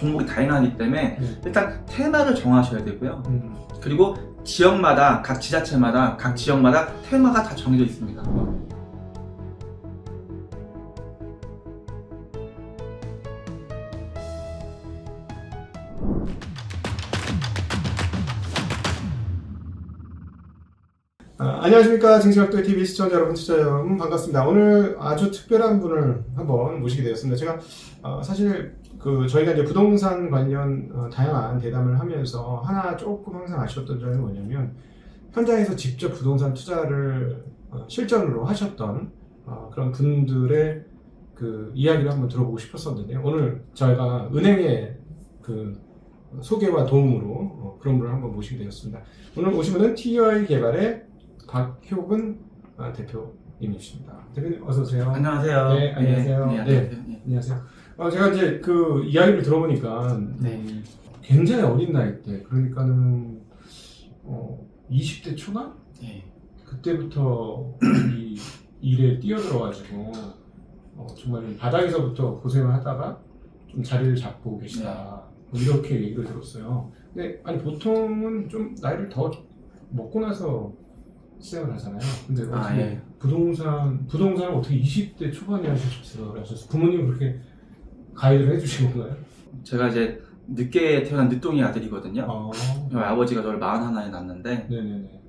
종목이 다양하기 때문에 네. 일단 테마를 정하셔야 되고요. 음. 그리고 지역마다 각 지자체마다 각 지역마다 테마가 다 정해져 있습니다. 아, 안녕하십니까 증시각도의 TV 시청자 여러분, 투자 여러분 반갑습니다. 오늘 아주 특별한 분을 한번 모시게 되었습니다. 제가 어, 사실 그 저희가 이제 부동산 관련 어, 다양한 대담을 하면서 하나 조금 항상 아쉬웠던 점이 뭐냐면 현장에서 직접 부동산 투자를 어, 실전으로 하셨던 어, 그런 분들의 그 이야기를 한번 들어보고 싶었었는데요. 오늘 저희가 은행의 그 소개와 도움으로 어, 그런 분을 한번 모시게 되었습니다. 오늘 오신 분은 TUI 개발의 박효근 아, 대표님이십니다. 대표님 어서 오세요. 안녕하세요. 네, 안녕하세요. 네, 네. 안녕하세요. 네. 안녕하세요. 어, 제가 이제 그 이야기를 들어보니까 네. 굉장히 어린 나이 때 그러니까는 어, 20대 초반 네. 그때부터 이 일에 뛰어들어가지고 어, 정말 바닥에서부터 고생을 하다가 좀 자리를 잡고 계시다 뭐 이렇게 얘기를 들었어요. 근데 아니 보통은 좀 나이를 더 먹고 나서 시작을 하잖아요. 근데 어떻게 아, 예. 부동산 부동산을 어떻게 20대 초반에? 하셨어요? 부모님 그렇게 가이드를 해주신 건가요? 제가 이제 늦게 태어난 늦둥이 아들이거든요. 아, 저희 아버지가 저를 41에 낳았는데 네네네.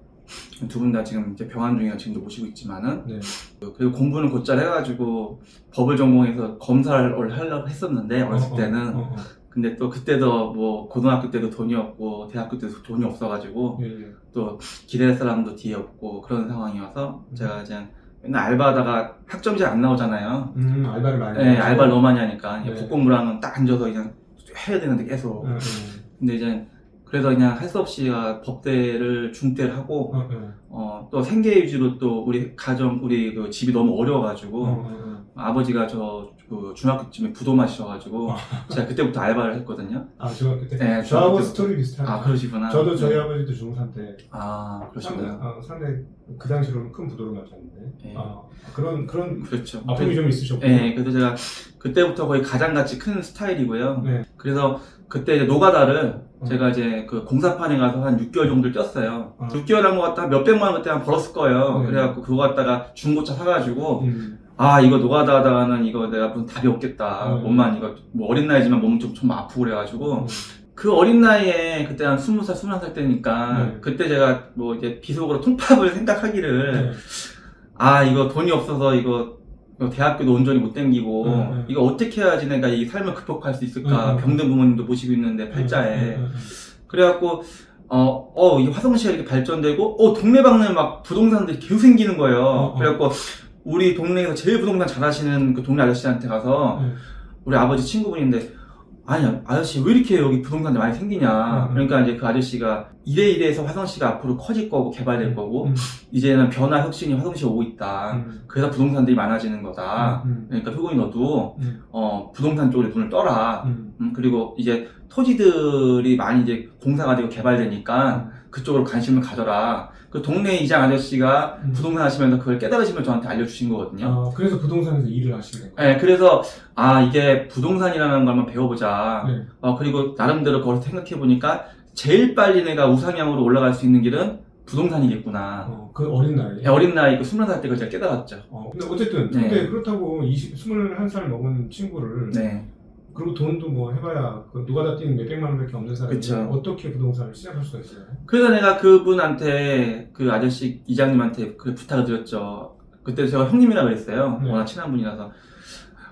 두 분 다 지금 이제 병환 중이라 지금도 모시고 있지만은 네. 그리고 공부는 곧잘 해가지고 법을 전공해서 검사를 하려고 했었는데 어렸을 어, 어, 때는 어, 어. 근데 또 그때도 뭐 고등학교 때도 돈이 없고 대학교 때도 돈이 없어가지고 예, 예. 또 기댈 사람도 뒤에 없고 그런 상황이어서 음. 제가 이제 맨날 알바하다가 학점이 잘 안 나오잖아요. 음, 알바를 많이 네, 하셔서. 알바를 너무 많이 하니까 네. 북공부랑은 딱 앉아서 그냥 해야 되는데 계속. 응, 응. 근데 이제 그래서 그냥 할 수 없이 법대를 중대를 하고 어, 어. 어, 또 생계 위주로 또 우리 가정 우리 그 집이 너무 어려워가지고 어, 어, 아버지가 저 그 중학교쯤에 부도마시셔가지고 아. 제가 그때부터 알바를 했거든요. 아, 중학교 때? 네, 저하고 중학교 때부터. 스토리 비슷하네요. 아 그러시구나. 저도 저희 네. 아버지도 중3 때아 상대, 그러시구나. 어, 상대 그 당시로는 큰 부도를 맞았는데 네. 아, 그런 그런 그렇죠. 아픔이 좀 있으셨고 네, 그래서 제가 그때부터 거의 가장 같이 큰 스타일이고요. 네. 그래서 그때 이제 노가다를 어. 제가 이제 그 공사판에 가서 한 6개월 정도 뛰었어요. 어. 6개월 한것 같다 몇 백만 원 그때 한 벌었을 거예요. 네. 그래갖고 그거 갖다가 중고차 사가지고 음, 아 이거 노가다 하다가는 이거 내가 무슨 답이 없겠다. 음. 몸만 이거 뭐 어린 나이지만 몸 좀 좀 아프고 그래가지고 음, 그 어린 나이에 그때 한 20살, 21살 때니까 네. 그때 제가 뭐 이제 비속어로 통팝을 생각하기를 네. 아 이거 돈이 없어서 이거, 대학교도 온전히 못 댕기고 음, 음. 이거 어떻게 해야지 내가 이 삶을 극복할 수 있을까 음, 음. 병든 부모님도 모시고 있는데 팔자에 음. 그래갖고 어, 어, 이 화성시가 이렇게 발전되고, 어, 동네방네 막 부동산들이 계속 생기는 거예요. 어. 그래갖고, 우리 동네에서 제일 부동산 잘하시는 그 동네 아저씨한테 가서, 네. 우리 아버지 친구분인데, 아니, 아저씨 왜 이렇게 여기 부동산이 많이 생기냐. 음. 그러니까 이제 그 아저씨가 이래 이래해서 화성시가 앞으로 커질 거고 개발될 거고, 음, 이제는 변화 혁신이 화성시에 오고 있다. 음, 그래서 부동산들이 많아지는 거다. 음, 그러니까 효근이 너도, 음, 어, 부동산 쪽으로 눈을 떠라. 음, 음, 그리고 이제 토지들이 많이 이제 공사가 되고 개발되니까 그쪽으로 관심을 가져라. 그 동네 이장 아저씨가 음. 부동산 하시면서 그걸 깨달으시면 저한테 알려주신 거거든요. 어, 그래서 부동산에서 일을 하시는 거예요. 네, 그래서 아 이게 부동산이라는 걸 한번 배워보자. 네. 어, 그리고 나름대로 거기서 생각해 보니까 제일 빨리 내가 우상향으로 올라갈 수 있는 길은 부동산이겠구나. 어, 그 어린 나이에. 네, 어린 나이 그 20살 때 그걸 제가 깨달았죠. 어, 근데 어쨌든 네. 근데 그렇다고 20, 21살 먹은 친구를 네. 그리고 돈도 뭐 해봐야 그 누가 다 뛰는 몇 백만 원밖에 없는 사람이 그쵸. 어떻게 부동산을 시작할 수가 있어요? 그래서 내가 그분한테 그 아저씨 이장님한테 그 부탁을 드렸죠. 그때 제가 형님이라 그랬어요. 네. 워낙 친한 분이라서.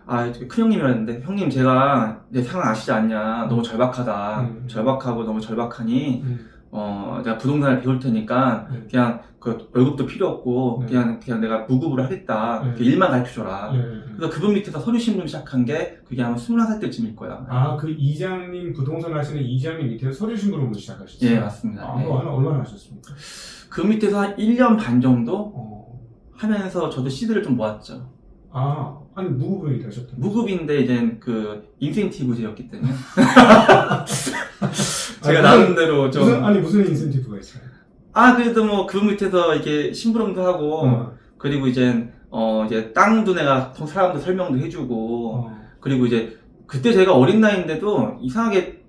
아, 저기 큰 형님이라 했는데, 형님 제가 내 상황 아시지 않냐. 너무 절박하다. 음. 절박하고 너무 절박하니, 음, 어, 내가 부동산을 배울 테니까, 네. 그냥 그 월급도 필요 없고, 네. 그냥, 그냥 내가 무급으로 하겠다. 네. 그 일만 가르쳐 줘라. 예, 예, 예. 그래서 그분 밑에서 서류 신분 시작한 게, 그게 아마 21살 때쯤일 거야. 아, 그 이장님 부동산 하시는 이장님 밑에서 서류 신부름을 시작하셨어요? 예, 맞습니다. 아, 하나 얼마나 하셨습니까? 그 밑에서 한 1년 반 정도 어, 하면서 저도 시드를 좀 모았죠. 아, 아니 무급으로 일하셨던 무급인데 이제 그 인센티브제였기 때문에 아니, 제가 무슨- 나름대로 좀 무슨 아니 무슨 인센티브가 있어요? 아 그래도 뭐 그 밑에서 이렇게 심부름도 하고 어, 그리고 이제 어 이제 땅도 내가 사람도 설명도 해주고 어, 그리고 이제 그때 제가 어린 나이인데도 이상하게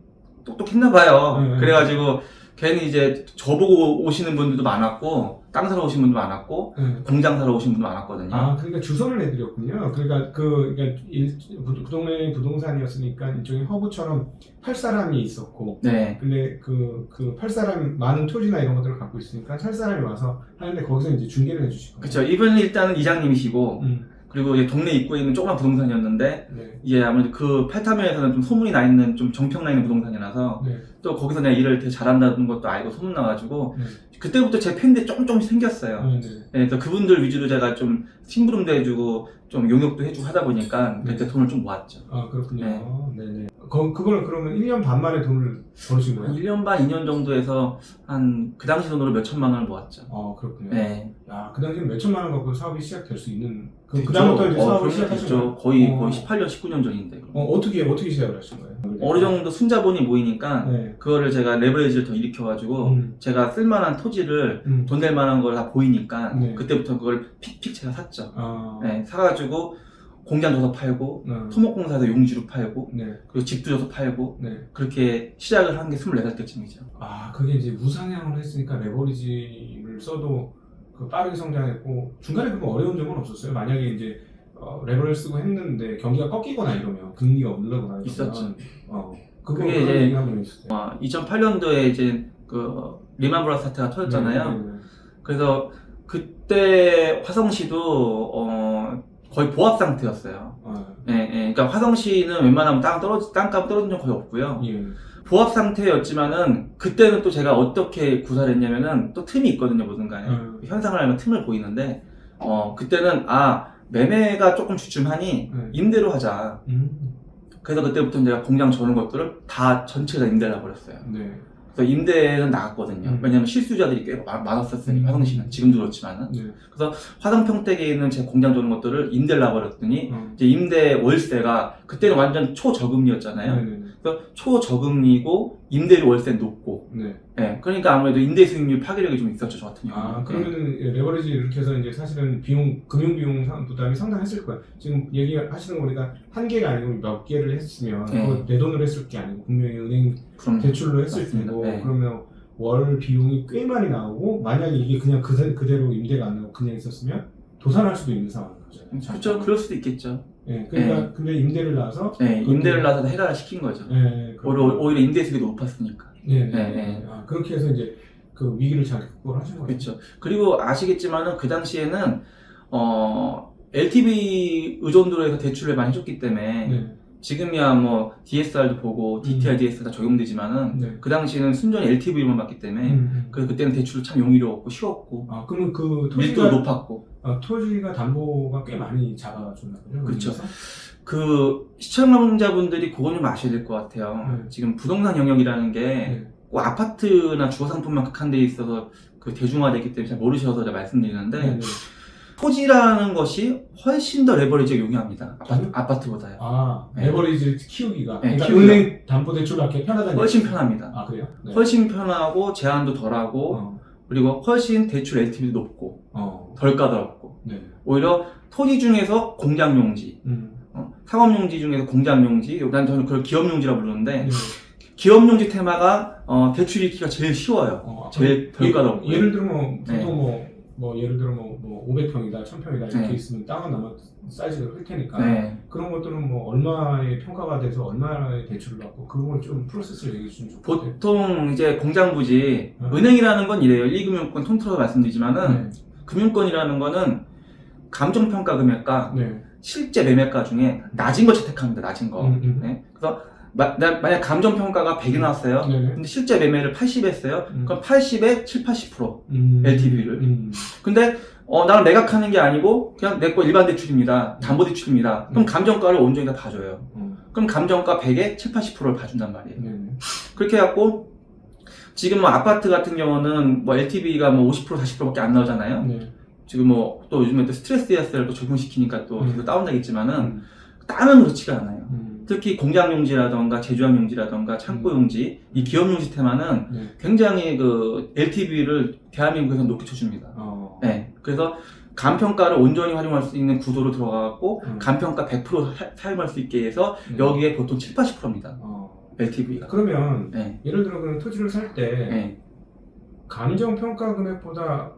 똑똑했나 봐요. 네. 그래가지고 괜히 이제 저보고 오시는 분들도 많았고 땅 사러 오신 분도 많았고 네. 공장 사러 오신 분도 많았거든요. 아, 그러니까 주소를 내드렸군요. 그러니까 그, 그러니까 일, 부, 그 동네 부동산이었으니까 이쪽에 허브처럼 팔 사람이 있었고, 네. 근데 그, 그팔 사람 많은 토지나 이런 것들을 갖고 있으니까 살 사람이 와서 하는데 거기서 이제 중개를 해주실 거예요. 그쵸. 이분은 일단은 이장님이시고 음, 그리고 이제 동네 입구에 있는 조그만 부동산이었는데 네. 이게 아무래도 그 팔타면에서는 좀 소문이 나 있는 좀 정평 나 있는 부동산이라서 네. 또 거기서 내가 일을 되게 잘한다는 것도 알고 소문 나가지고 네. 그때부터 제 팬들이 조금 조금씩 생겼어요. 네, 네. 네, 그래서 그분들 위주로 제가 좀 심부름도 해주고 좀 용역도 해주고 하다 보니까 네. 그때 돈을 좀 모았죠. 아, 그렇군요. 네. 네 거, 그걸 그러면 1년 반 만에 돈을 벌으신 거예요? 1년 반, 2년 정도 해서 한 그 당시 돈으로 몇 천만 원을 모았죠. 아, 그렇군요. 네. 야, 그 당시에 몇 천만 원 갖고 사업이 시작될 수 있는, 그, 그. 다음부터 이제 어, 사업을 시작하신. 거예요? 거의, 어. 거의 18년, 19년 전인데. 어, 어떻게, 어떻게 시작을 하신 거예요? 어느 정도 순자본이 모이니까 네. 그거를 제가 레버리지를 더 일으켜가지고 음. 제가 쓸만한 토지를 음. 돈 될 만한 걸 다 보이니까 네. 그때부터 그걸 픽픽 제가 샀죠. 아, 네, 사가지고 공장 줘서 팔고 네. 토목공사에서 용지로 팔고 네. 그리고 집도 줘서 팔고 네. 그렇게 시작을 한 게 24살 때쯤이죠. 아, 그게 이제 무상향을 했으니까 레버리지를 써도 그 빠르게 성장했고, 중간에 그거 어려운 점은 없었어요? 만약에 이제, 어, 레버를 쓰고 했는데 경기가 꺾이거나 이러면, 금리가 올라거나. 있었죠. 어. 그거 그게 이제- 얘기 한번 있었어요. 어, 2008년도에 이제 그 리만 브라더스 사태가 터졌잖아요. 네, 네, 네. 그래서 그때 화성시도 어, 거의 보합 상태였어요. 아, 예, 예. 그러니까 화성시는 웬만하면 땅 떨어지 땅값 떨어진 적 거의 없고요. 예. 보합 상태였지만은 그때는 또 제가 어떻게 구사를 했냐면은 또 틈이 있거든요, 무슨 간에. 음. 현상을 알면 틈을 보이는데 어, 그때는 아, 매매가 조금 주춤하니 네. 임대로 하자. 음. 그래서 그때부터 제가 공장 저는 것들을 다 전체가 임대를 해버렸어요. 네. 그래서 임대는 나갔거든요. 음. 왜냐면 실수자들이 꽤 많- 많았었으니 음. 화성시는 지금도 그렇지만은 네. 화성 평택에 있는 제 공장 저는 것들을 임대를 놔버렸더니 어. 이제 임대 월세가 그때는 완전 초저금리였잖아요. 네, 네, 네. 그래서 초저금리고 임대료 월세 높고, 네. 예, 그러니까 아무래도 임대 수익률 파괴력이 좀 있었죠 저 같은 경우는. 아, 그러면은 레버리지 이렇게 해서 이제 사실은 비용, 금융 비용 상- 부담이 상당했을 거예요. 지금 얘기하시는 거 보니까 한 개가 아니고 몇 개를 했으면 네. 그거 내 돈으로 했을 게 아니고 분명히 은행 그럼 대출로 했을 맞습니다. 테고 네. 그러면 월 비용이 꽤 많이 나오고 만약에 이게 그냥 그대, 그대로 임대가 안 나고 그냥 있었으면 도산할 수도 있는 상황인 거잖아요. 그렇죠. 그럴 수도 있겠죠. 예, 그러니까 근데 임대를 놔서 네, 그것도- 임대를 놔서 해결을 시킨 거죠. 예, 오히려, 오히려 임대 수익이 높았으니까. 네, 네, 네, 네. 네. 아, 그렇게 해서 이제 그 위기를 잘 극복을 하신 거예요. 그렇죠. 그리고 아시겠지만은 그 당시에는 어 LTV 의존도로 해서 대출을 많이 줬기 때문에 네. 지금이야 뭐 DSR도 보고 DTR, DSR 다 적용되지만은 네. 그 당시에는 순전히 LTV만 봤기 때문에 음. 그래서 그때는 대출을 참 용이로웠고 쉬웠고 아, 그러면 그 밀도도 토지가 높았고 아, 토지가 담보가 꽤 많이 잡아줬나 보죠. 그렇죠. 그 시청자분들이 그건 좀 아셔야 될 것 같아요. 네. 지금 부동산 영역이라는 게 네. 꼭 아파트나 주거 상품만 극한돼 있어서 그 대중화되기 때문에 잘 모르셔서 제가 말씀드리는데 네, 네. 토지라는 것이 훨씬 더 레버리지가 용이합니다. 아파트, 저는? 아파트보다요. 아, 네. 레버리지를 키우기가. 네, 그러니까 키우기가. 은행 담보대출 받기 편하다는 훨씬 얘기죠. 편합니다. 아, 그래요? 네. 훨씬 편하고 제한도 덜하고 어, 그리고 훨씬 대출 LTV도 높고 어, 덜 까다롭고 네. 오히려 토지 중에서 공장용지 음, 어, 상업용지 중에서 공장용지 난 저는 그걸 기업용지라 부르는데 네. 기업용지 테마가 어, 대출 읽기가 제일 쉬워요. 어, 제일 덜 예- 까다롭고 예를 들면 뭐, 보통 네. 뭐, 뭐, 예를 들어 뭐, 뭐 500평이다, 1000평이다 이렇게 네. 있으면 땅은 아마 사이즈가 클 테니까. 네. 그런 것들은 뭐 얼마의 평가가 돼서 얼마의 대출을 받고 그걸 좀 프로세스를 얘기해 주시면 좋겠어요. 보통 이제 공장 부지 어. 은행이라는 건 이래요. 1금융권 통틀어서 말씀드리지만은 네. 금융권이라는 거는 감정평가 금액과 네. 실제 매매가 중에 낮은 거 채택합니다. 낮은 거. 음, 음. 네. 그래서 마- 나- 만약 감정 평가가 100이 나왔어요. 네네. 근데 실제 매매를 80 했어요. 음. 그럼 80에 7, 80%. 음. LTV를. 음. 근데 어, 나는 매각하는 게 아니고 그냥 내 거 일반 대출입니다. 담보 대출입니다. 그럼 음. 감정가를 온전히 다 봐줘요. 음. 그럼 감정가 100에 7, 80%를 봐준단 말이에요. 네네. 그렇게 해갖고 지금 뭐 아파트 같은 경우는 뭐 LTV가 뭐 50% 40%밖에 안 나오잖아요. 네. 지금 뭐 또 요즘에 또 스트레스 ES를 또 적용시키니까 또 음. 계속 다운되겠지만은 음. 땅은 그렇지가 않아요. 음. 특히 공장용지라던가 제조항용지라던가 창고용지 이 기업용지 테마는 네. 굉장히 그 LTV를 대한민국에서 높게 쳐줍니다. 어. 네. 그래서 간평가를 온전히 활용할 수 있는 구도로 들어가고 음. 간평가 100% 사- 사용할 수 있게 해서 음. 여기에 보통 7, 80%입니다. 어, LTV가. 그러면 네. 예를 들어 그럼 토지를 살때 네. 감정 평가 금액보다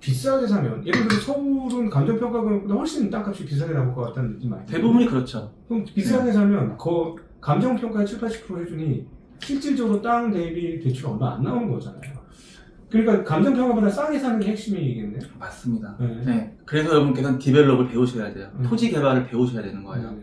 비싸게 사면 예를 들어 서울은 감정 평가 금액보다 훨씬 땅값이 비싸게 나올 것 같다는 느낌 많이. 대부분이 그렇죠. 그럼 비싸게 사면 그 감정 평가에 7, 80% 해주니 실질적으로 땅 대비 대출 얼마 안 나오는 거잖아요. 그러니까 감정 평가보다 싸게 사는 게 핵심이겠네요. 맞습니다. 네. 네. 그래서 여러분께서는 디벨롭을 배우셔야 돼요. 음. 토지 개발을 배우셔야 되는 거예요. 네.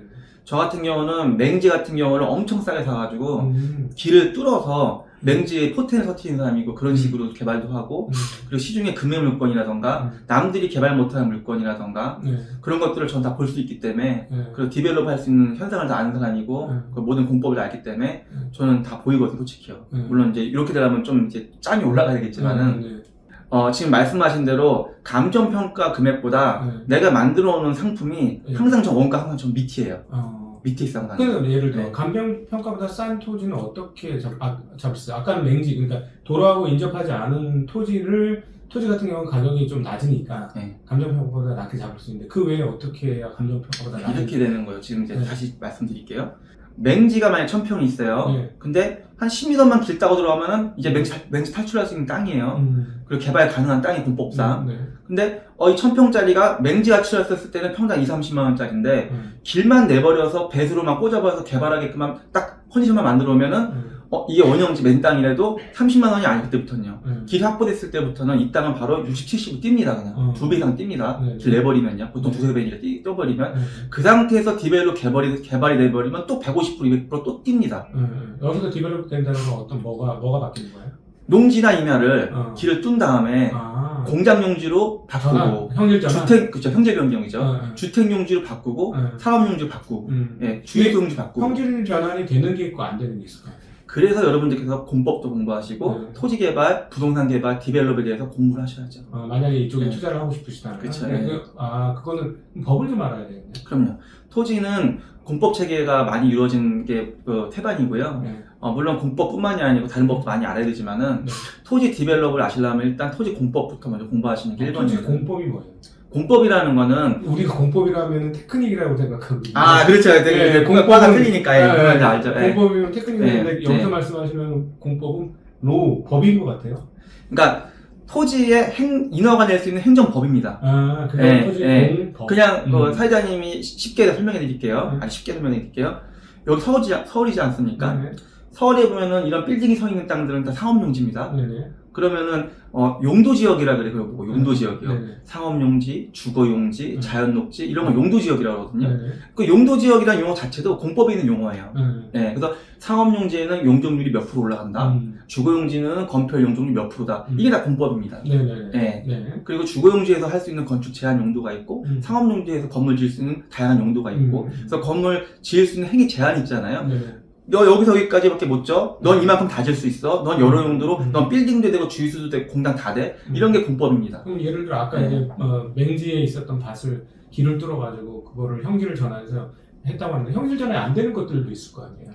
저 같은 경우는 맹지 같은 경우를 엄청 싸게 사가지고 음. 길을 뚫어서 맹지에 포텐을 터트리는 사람이고 그런 음. 식으로 개발도 하고 음. 그리고 시중에 금매 물건이라던가 음. 남들이 개발 못하는 물건이라던가 네. 그런 것들을 전 다 볼 수 있기 때문에 네. 그리고 디벨롭 할 수 있는 현상을 다 아는 사람이고 음. 그 모든 공법을 알기 때문에 음. 저는 다 보이거든요 솔직히요 음. 물론 이제 이렇게 되려면 좀 이제 짬이 올라가야 되겠지만은 네. 어, 지금 말씀하신 대로 감정평가 금액보다 네. 내가 만들어 놓은 상품이 네. 항상 저 원가 항상 좀 밑이에요 어. 밑에 있어 항상 그러면 예를 들어 네. 감정 평가보다 싼 토지는 어떻게 잡, 아, 있어요? 아까는 맹지 그러니까 도로하고 인접하지 않은 토지를 토지 같은 경우는 가격이 좀 낮으니까 네. 감정 평가보다 낮게 잡을 수 있는데 그 외에 어떻게 해야 감정 평가보다 낮게 이렇게 되는 거예요 지금 이제 네. 다시 말씀드릴게요 맹지가 만약 천평이 있어요 네. 근데 한 10m만 길 따고 들어가면은 이제 맹지, 탈- 맹지 탈출할 수 있는 땅이에요 음. 그리고 개발 가능한 땅이 공법상 네. 근데 어, 이 천평짜리가 맹지 가치였을 때는 평당 2, 30만 원짜리인데 음. 길만 내버려서 배수로만 꽂아버려서 개발하게끔만 딱 컨디션만 만들어 오면은 음. 어, 이게 원형지 맨 땅이라도 30만 원이 아닐 때부터는요. 음. 길이 확보됐을 때부터는 이 땅은 바로 60, 70을 뜁니다. 그냥 어. 두배 이상 뜁니다. 네. 길 내버리면요. 보통 네. 두세 배니까 뛰- 뛰어버리면 음. 그 상태에서 디벨로 개발이 개발이 돼버리면 또 150%, 200%또 뜁니다. 음. 여기서 디벨롭 된다는 건 어떤 뭐가 뭐가 바뀌는 거예요? 농지나 임야를 어. 길을 뚫은 다음에 아. 공장 용지로 바꾸고 전환. 주택 그죠 형제 변경이죠. 어, 어. 주택 용지로 바꾸고 어. 사업 용지로 바꾸고 음. 예, 주유 용지 바꾸고 형질 전환이 되는 게 있고 안 되는 게 있을 거예요. 그래서 여러분들께서 공법도 공부하시고 네. 토지 개발, 부동산 개발, 디벨롭에 대해서 공부를 하셔야죠. 어, 만약에 이쪽에 네. 투자를 하고 싶으시다면. 그쵸, 네, 네. 그, 아, 그거는 법을 좀 알아야 되겠네. 그럼요. 토지는 공법 체계가 많이 이루어진 게 어, 태반이고요. 네. 어, 물론 공법뿐만이 아니고 다른 법도 많이 알아야 되지만은 네. 토지 디벨롭을 아시려면 일단 토지 공법부터 먼저 공부하시는 게 토지 1번이에요. 공법이 뭐예요? 공법이라는 거는 우리가 공법이라면 테크닉이라고 생각하거든요. 아 그렇죠. 네, 공법마다 공법은- 틀리니까 예, 네, 그건 네. 알죠. 예. 공법이면 테크닉인데 네, 여기서 네. 말씀하시면 공법은 로 법인 것 같아요. 그러니까 토지의 행, 인허가 낼수 있는 행정법입니다. 아, 그거 네, 토지 네. 공법. 그냥 그 음. 사회자님이 쉽게 설명해 드릴게요. 음. 아니 쉽게 설명해 드릴게요. 여기 서울이지, 서울이지 않습니까? 네, 서울에 보면은 이런 빌딩이 서 있는 땅들은 다 상업용지입니다. 네, 네. 그러면은 어, 용도 지역이라 그래 요 용도 지역이요. 네, 네. 상업 용지, 주거 용지, 음. 자연 녹지 이런 걸 용도 지역이라고 하거든요. 네, 네. 그 용도 지역이라는 용어 자체도 공법에 있는 용어예요. 네. 네, 그래서 상업 용지에는 용적률이 몇 프로 올라간다. 음. 주거 용지는 건폐 용적률 몇 프로다. 음. 이게 다 공법입니다. 네, 네, 네. 네. 그리고 주거 용지에서 할 수 있는 건축 제한 용도가 있고 음. 상업 용지에서 건물 지을 수 있는 다양한 용도가 있고 음. 그래서 건물 지을 수 있는 행위 제한이 있잖아요. 네. 너 여기서 여기까지밖에 못 져. 넌 이만큼 다 질 수 있어. 넌 여러 용도로 음. 넌 빌딩도 되고 주유소도 되고 공장 다 돼. 음. 이런 게 공법입니다. 그럼 예를 들어 아까 네. 이제 어, 맹지에 있었던 밭을 길을 뚫어가지고 그거를 형질을 전환해서 했다고 하는데 형질 전환이 안 되는 것들도 있을 거 아니에요.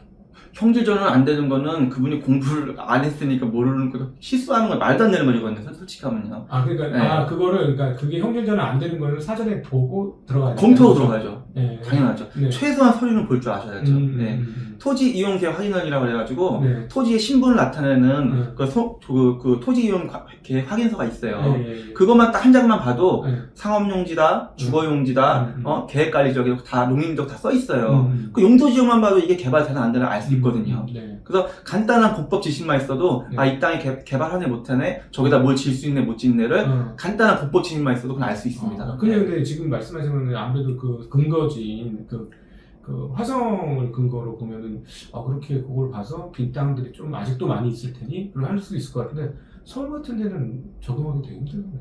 형질 전환 안 되는 거는 그분이 공부를 안 했으니까 모르는 거 실수하는 건 말도 안 되는 거거든요. 솔직히 하면요. 아 그러니까 네. 아 그거를 그러니까 그게 형질 전환 안 되는 거를 사전에 보고 들어가야 돼요. 검토하고 들어가죠. 네. 당연하죠. 네. 최소한 서류는 볼 줄 아셔야죠. 음, 네. 음, 토지 이용계 확인원이라고 그래가지고 음. 네. 토지의 신분을 나타내는 음. 그, 소- 그, 그 토지 이용 과- 계 확인서가 있어요. 네, 네, 네. 그것만 딱 한 장만 봐도 네. 상업용지다, 주거용지다, 음, 음. 어, 계획관리적 다 농림적 다 써 있어요. 음. 그 용도 지역만 봐도 이게 개발 되나 안 되나 알 수 있거든요. 음, 네. 그래서 간단한 공법 지식만 있어도 네. 아이 땅에 개, 개발하네 못하네 저기다 뭘 지을 수 있네 못 짓네를 어. 간단한 공법 지식만 있어도 그냥 알 수 있습니다. 아, 근데, 근데 지금 말씀하시는 아무래도 그 근거지인 그, 그 화성을 근거로 보면은 아 그렇게 그걸 봐서 빈 땅들이 좀 아직도 많이 있을 테니 그걸 할 수 있을 것 같은데 서울 같은 데는 적응하기 되게 힘들겠네.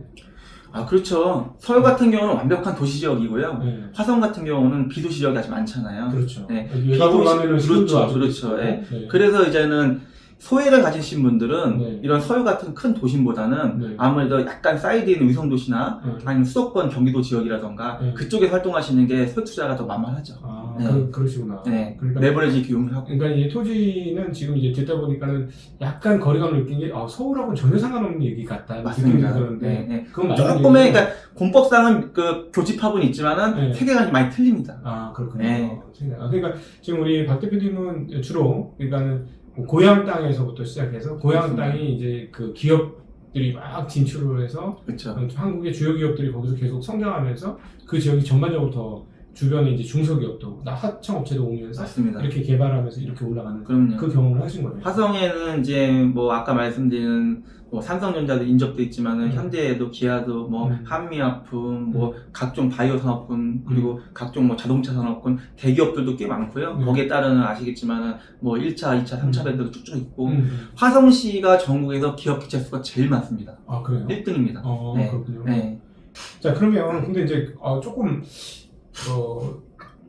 아 그렇죠. 서울 같은 경우는 완벽한 도시 지역이고요. 네. 화성 같은 경우는 비도시 지역이 아직 많잖아요. 그렇죠. 네. 비도시- 그렇죠, 아주 그렇죠. 있고. 예. 네. 그래서 이제는 소외를 가지신 분들은 네. 이런 서울 같은 큰 도심보다는 네. 아무래도 약간 사이드 있는 위성 도시나 네. 아니면 수도권 경기도 지역이라던가 네. 그쪽에 활동하시는 게 소액 투자가 더 만만하죠. 아, 네. 그, 그러시구나. 네. 그러니까 레버리지 기용을 하고. 그러니까 이 토지는 지금 이제 듣다 보니까는 약간 거리감을 느낀 게 아, 서울하고는 전혀 상관없는 얘기 같다. 맞습니다. 드는데 네, 네. 그건 조금의 얘기죠? 그러니까 공법상은 그 교집합은 있지만은 네. 세계관이 많이 틀립니다. 아 그렇군요. 네. 아, 그러니까 지금 우리 박 대표님은 주로 그러니까는 뭐 고향 땅에서부터 시작해서 고향. 땅이 이제 그 기업들이 막 진출을 해서 그렇죠. 한국의 주요 기업들이 거기서 계속 성장하면서 그 지역이 전반적으로 더 주변에 이제 중소기업도 나 하청업체도 오면서 맞습니다. 이렇게 개발하면서 이렇게 올라가는 그럼요. 그 경험을 하신 거예요. 화성에는 이제 뭐 아까 말씀드린 뭐 삼성전자도 인접돼 있지만은 음. 현대에도 기아도 뭐 음. 한미약품 뭐 각종 바이오 산업군 그리고 각종 뭐 자동차 산업군 대기업들도 꽤 많고요. 음. 거기에 따르는 아시겠지만은 뭐 1차, 2차, 3차 음. 밴드도 쭉쭉 있고 음. 화성시가 전국에서 기업 기차 수가 제일 많습니다. 아 그래요? 1등입니다. 어 네. 그렇군요. 네. 자 그러면 근데 이제 어, 조금 어,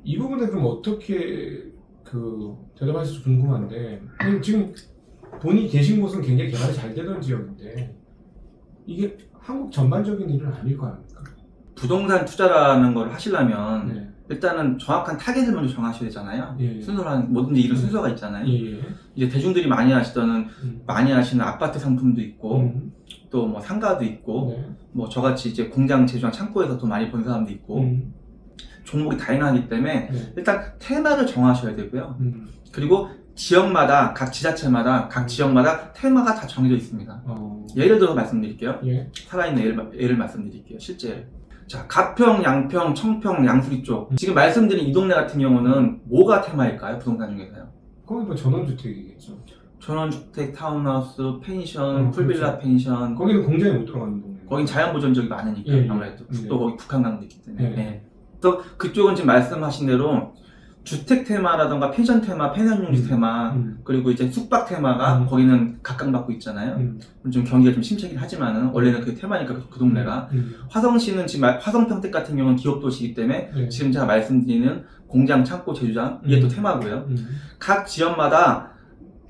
이 부분에 좀 어떻게 그 대답하실지 궁금한데 지금 본인이 계신 곳은 굉장히 개발이 잘 되던 지역인데 이게 한국 전반적인 일은 아닐 거 아닙니까? 부동산 투자라는 걸 하시려면 네. 일단은 정확한 타겟을 먼저 정하셔야 되잖아요. 예. 순서로 한 뭐든지 이런 음. 순서가 있잖아요. 예. 예. 이제 대중들이 많이 하시던 음. 많이 하시는 아파트 상품도 있고 음. 또뭐 상가도 있고 네. 뭐 저같이 이제 공장 제조장 창고에서 돈 많이 번 사람도 있고 음. 종목이 다양하기 때문에 네. 일단 테마를 정하셔야 되고요. 음. 그리고 지역마다 각 지자체마다 각 지역마다 테마가 다 정해져 있습니다. 어. 예를 들어 말씀드릴게요. 예. 살아있는 예를, 예를 말씀드릴게요. 실제. 자, 가평, 양평, 청평, 양수리 쪽. 음. 지금 말씀드린 이 동네 같은 경우는 뭐가 테마일까요? 부동산 중에서요. 거기 뭐 전원주택이겠죠. 전원주택, 타운하우스, 펜션, 음, 풀빌라 그렇죠. 펜션. 거기는 공장에 못 들어가는 동네. 거긴 자연 보존적이 많으니까 예, 예. 아무래도 네. 또 거기 북한강도 있기 때문에 네. 네. 그래서 그쪽은 지금 말씀하신 대로 주택 테마라던가 펜션 테마, 펜션용지 음. 테마 음. 그리고 이제 숙박 테마가 음. 거기는 각광받고 있잖아요 음. 좀 경기가 좀 심차긴 하지만은 원래는 그 테마니까 그, 그 동네가 음. 화성시는 지금 말- 화성 평택 같은 경우는 기업 도시이기 때문에 네. 지금 제가 말씀드리는 공장, 창고, 제조장 이게 음. 또 테마고요 음. 각 지역마다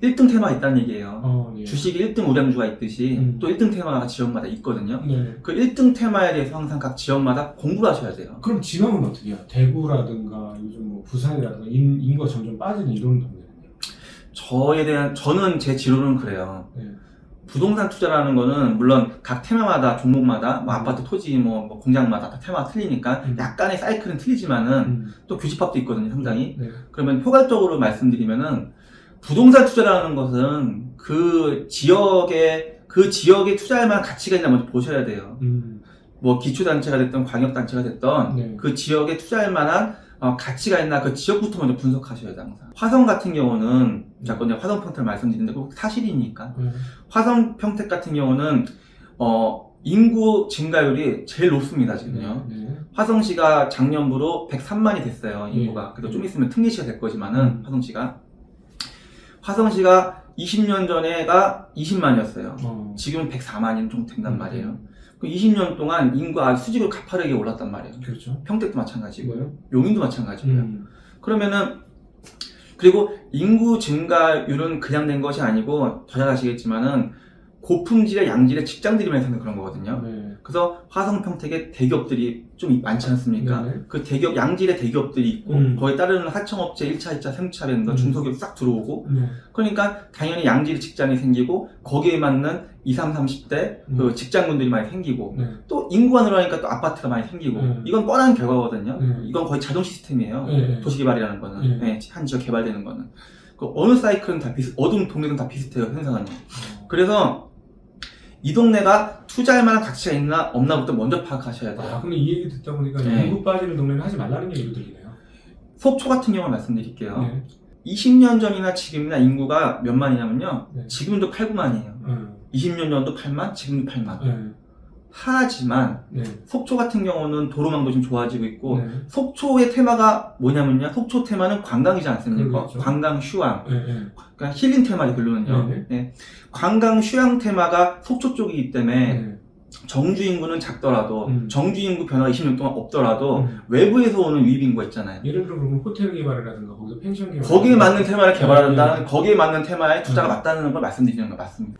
1등 테마 있다는 얘기예요 어, 예. 주식이 1등 우량주가 있듯이 음. 또 1등 테마가 지역마다 있거든요 네. 그 1등 테마에 대해서 항상 각 지역마다 공부를 하셔야 돼요. 그럼 지방은 어떻게 해요? 대구라든가 요즘 뭐 부산이라든가 인, 인구가 점점 빠지는 이런 동네는요? 저에 대한, 저는 제 지로는 그래요. 네. 부동산 투자라는 거는 물론 각 테마마다, 종목마다, 뭐 음. 아파트 토지, 뭐, 뭐 공장마다 다 테마가 틀리니까 음. 약간의 사이클은 틀리지만은 음. 또 교집합도 있거든요, 상당히. 네. 그러면 포괄적으로 말씀드리면은 부동산 투자라는 것은 그 지역에, 그 지역에 투자할 만한 가치가 있나 먼저 보셔야 돼요. 음. 뭐 기초단체가 됐던 광역단체가 됐던 네. 그 지역에 투자할 만한 어, 가치가 있나 그 지역부터 먼저 분석하셔야 돼요 항상 화성 같은 경우는 자꾸 이제 화성 평택 말씀드리는데 꼭 사실이니까 네. 화성 평택 같은 경우는 어, 인구 증가율이 제일 높습니다 지금요 네. 화성시가 작년부로 103만이 됐어요 인구가 예. 그래도 좀 있으면 특례시가 될 거지만은 음. 화성시가 화성시가 20년 전에가 20만이었어요 어. 지금은 104만이 좀 된단 음. 말이에요 그 20년 동안 인구가 수직으로 가파르게 올랐단 말이에요. 그렇죠. 평택도 마찬가지고요. 네. 용인도 마찬가지고요. 음. 그러면은 그리고 인구 증가율은 그냥 된 것이 아니고 더잘 아시겠지만은 고품질의 양질의 직장들이 많이 생긴 그런 거거든요. 네. 그래서 화성 평택에 대기업들이 좀 많지 않습니까? 네네. 그 대기업 양질의 대기업들이 있고 음. 거기에 따르는 하청업체 1차, 2차, 3차 밴드 음. 중소기업 싹 들어오고 네. 그러니까 당연히 양질의 직장이 생기고 거기에 맞는 20, 30대 그 음. 직장군들이 많이 생기고 네. 또 인구가 늘어나니까 또 아파트가 많이 생기고 음. 이건 뻔한 결과거든요. 음. 이건 거의 자동 시스템이에요. 네. 도시개발이라는 거는 음. 네, 한 지역 개발되는 거는 그 어느 사이클은 다 비슷, 어느 동네든 다 비슷해요 현상은요. 어. 그래서 이 동네가 투자할 만한 가치가 있나 없나부터 먼저 파악하셔야 아, 돼요. 근데 이 얘기 듣다 보니까 네. 인구 빠지는 동네는 하지 말라는 얘기도 들리네요. 속초 같은 경우 말씀드릴게요. 네. 20년 전이나 지금이나 인구가 몇 만이냐면요. 네. 지금도 8, 9만이에요. 음. 20년 전도 8만, 지금도 8만. 네. 하지만 네. 속초 같은 경우는 도로망도 좀 좋아지고 있고 네. 속초의 테마가 뭐냐면요. 속초 테마는 관광이지 않습니까? 그렇죠. 관광 휴양. 네. 네. 그러니까 힐링 테마죠, 결론은요. 네. 네. 관광 휴양 테마가 속초 쪽이기 때문에 네. 정주 인구는 작더라도 음. 정주 인구 변화가 20년 동안 없더라도 음. 외부에서 오는 유입 인구가 있잖아요. 예를 들어 그러면 호텔 개발이라든가 거기서 펜션 개발 거기에 맞는 테마를 개발한다는 음. 거기에 맞는 테마에 투자가 음. 맞다는 걸 말씀드리는 거 맞습니다.